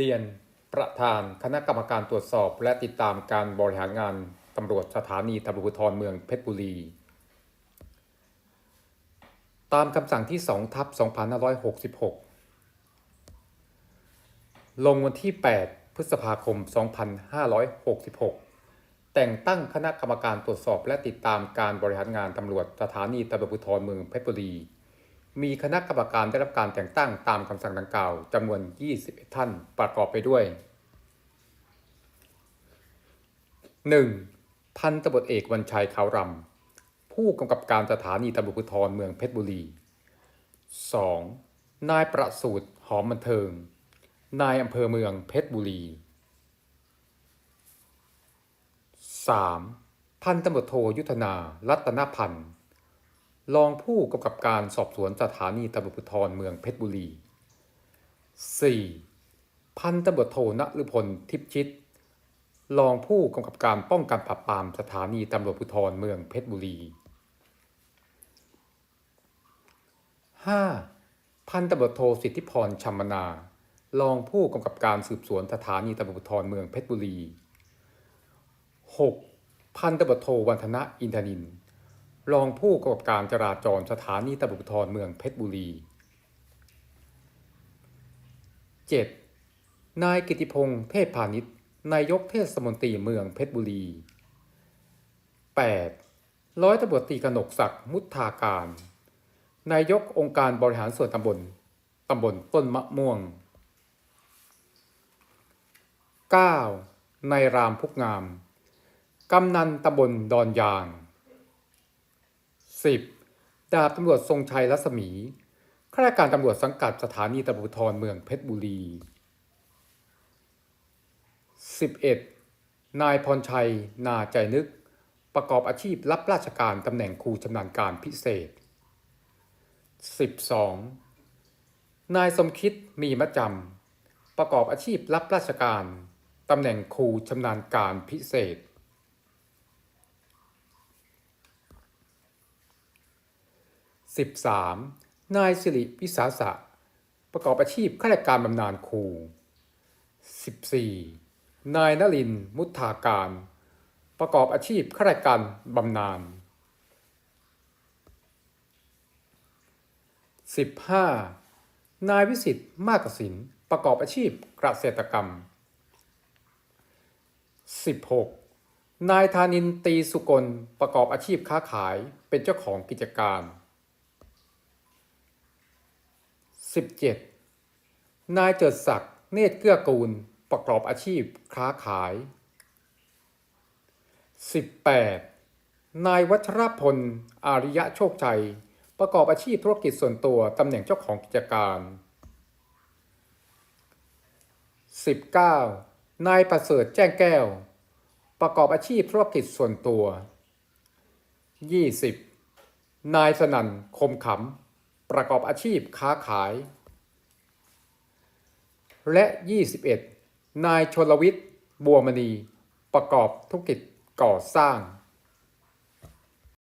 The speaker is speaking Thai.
เรียนประธานคณะกรรมการตรวจสอบ และติดตามการบริหารงานตำรวจสถานีตำรวจภูธรเมืองเพชรบุรี ตามคำสั่งที่2ทับ2566 ลงวันที่ 8 พฤษภาคม 2566 แต่งตั้งคณะกรรมการตรวจสอบ และติดตามการบริหารงานตำรวจสถานีตำรวจภูธรเมืองเพชรบุรี มีคณะกรรมการได้รับการแต่งตั้งตามคำสั่งดังกล่าวจำนวน 21 ท่านประกอบไปด้วย 1. พันตำรวจเอกวันชัยขาวรำผู้กำกับการสถานีตำรวจภูธรเมืองเพชรบุรี 2. นายประสูตรหอมบันเทิง นายอำเภอเมืองเพชรบุรี 3. พันตำรวจโทยุทธนา รัตนพันธ์ รองผู้กำกับการสอบสวนสถานีตำรวจภูธรเมืองเพชรบุรี 4. พันตำรวจโทณฤพลทิพชิต รองผู้กำกับการป้องกันปราบปรามสถานีตำรวจภูธรเมืองเพชรบุรี 5. พันตำรวจโทสิทธิพรชัมมนา รองผู้กำกับการสืบสวนสถานีตำรวจภูธรเมืองเพชรบุรี 6. พันตำรวจโทวันธนะอินทนิน รองผู้กำกับการจราจรสถานีตำรวจภูธรเมืองเพชรบุรี 7. นายกิติพงษ์เทพพาณิชย์นายกเทศมนตรีเมืองเพชรบุรี 8. ร้อยตำรวจตีกนกศักดิ์มุทาการ นายกองค์การบริหารส่วนตำบลตำบลต้นมะม่วง 9. นายรามพุกงาม กำนันตำบลดอนยาง 10. ดาบตำรวจทรงชัยรัศมีข้าราชการตำรวจสังกัดสถานีตำรวจภูธรเมืองเพชรบุรี 11. นายพรชัย นาใจนึก ประกอบอาชีพรับราชการตำแหน่งครูชำนาญการพิเศษ 12. นายสมคิดมีมะจำประกอบอาชีพรับราชการตำแหน่งครูชำนาญการพิเศษ 13. นายสิริวิสาสะ ประกอบอาชีพข้าราชการบำนาญครู 14. นายนลินมุทาการ ประกอบอาชีพข้าราชการบำนาญ 15. นายวิสิทธิ์มากสินประกอบอาชีพเกษตรกรรม 16. นายธานินตีสุกลประกอบอาชีพค้าขายเป็นเจ้าของกิจการ 17. นายเจิดศักดิ์เนตรเกื้อกูล ประกอบอาชีพค้าขาย 18. นายวัชรพล อาริยะโชคชัย ประกอบอาชีพธุรกิจส่วนตัว ตำแหน่งเจ้าของกิจการ 19. นายประเสริฐแจ้งแก้ว ประกอบอาชีพธุรกิจส่วนตัว 20. นายสนั่นคมขำ ประกอบอาชีพค้าขาย และ 21. นายชลวิทย์ บัวมณี ประกอบธุรกิจก่อสร้าง